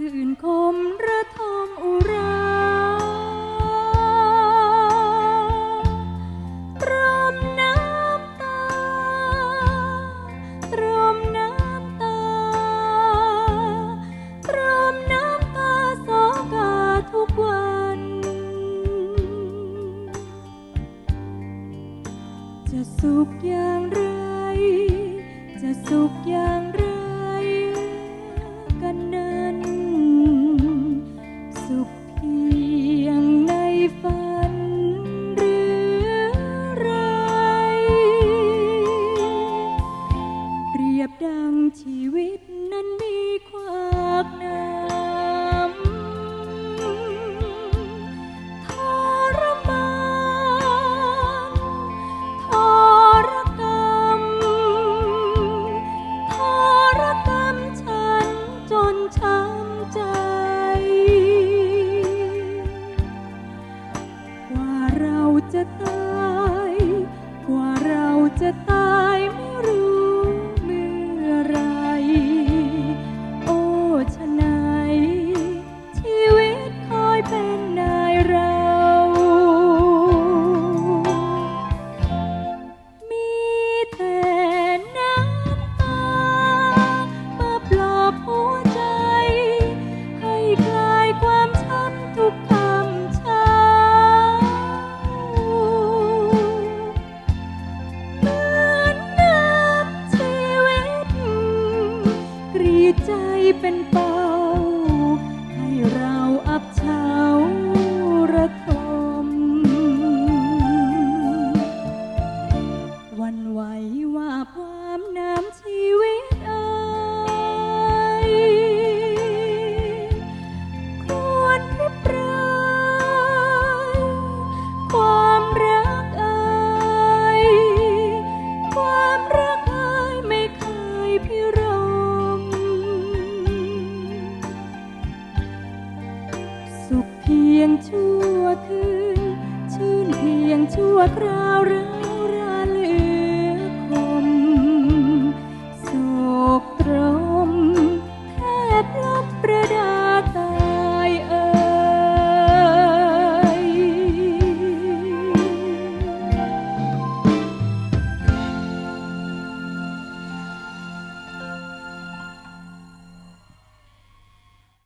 คืนคมระทมอุราตรมน้ำตา ตรมน้ำตา ตรมน้ำตาสอกาทุกวัน จะสุขอย่างไร จะสุขอย่าง ชีวิตนั้นมีควักน้ำทรมานทรกรรมทรกรรมฉันจนช้ำใจ กว่าเราจะตาย กว่าเราจะตาย เป็นเป้า ให้เราอับเฉาียงชั่วคืน ชื่นเพียงชั่วคราวร้าวราเลือคม สุขตรมแทบลบประด